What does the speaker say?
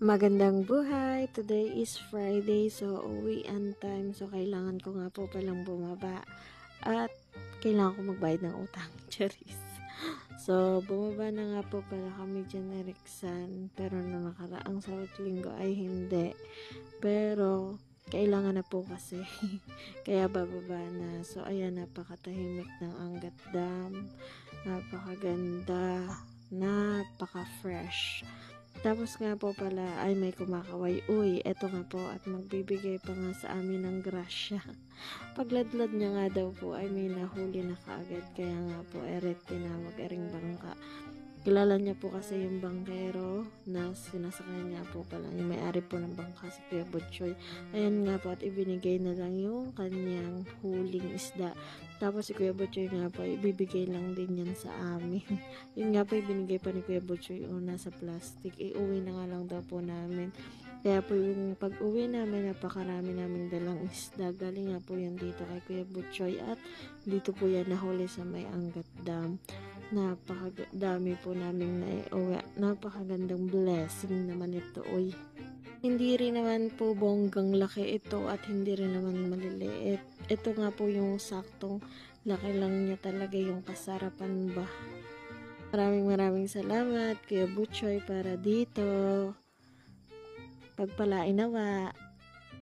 Magandang buhay! Today is Friday, so uwian time. So, kailangan ko nga po palang bumaba. At kailangan ko magbayad ng utang. Charis. So, bumaba na nga po pala kami dyan Rexan. Pero na nakaraang Sabado Linggo ay hindi. Pero, kailangan na po kasi. Kaya bababa na. So, ayan, napakatahimik ng Angat Dam. Napakaganda. Napaka-fresh. Tapos nga po pala ay may kumakaway. Uy, eto nga po at magbibigay pa nga sa amin ng grasya. Pagladlad niya nga daw po ay may nahuli na kaagad. Kaya nga po eret tinawag ering bangka. Kilala niya po kasi yung bangkero na sinasakay niya po pala. Yung may-ari po ng bangka si Kuya Butchoy. Ayan nga po at ibinigay na lang yung kanyang huling isda. Tapos si Kuya Butchoy nga po, ibibigay lang din yan sa amin. Yun nga po, ibinigay pa ni Kuya Butchoy una sa plastic. Iuwi na nga lang daw po namin. Kaya po yung pag-uwi namin, napakarami naming dalang isda. Galing nga po yan dito kay Kuya Butchoy at dito po yan nahuli sa may Angat Dam. Napakadami po naming naiuwi. Napakagandang blessing naman ito, uy. Hindi rin naman po bonggang laki ito at hindi rin naman maliliit. Ito nga po yung saktong laki lang niya talaga yung kasarapan ba. Maraming maraming salamat Kuya Butchoy para dito. Pagpalain nawa.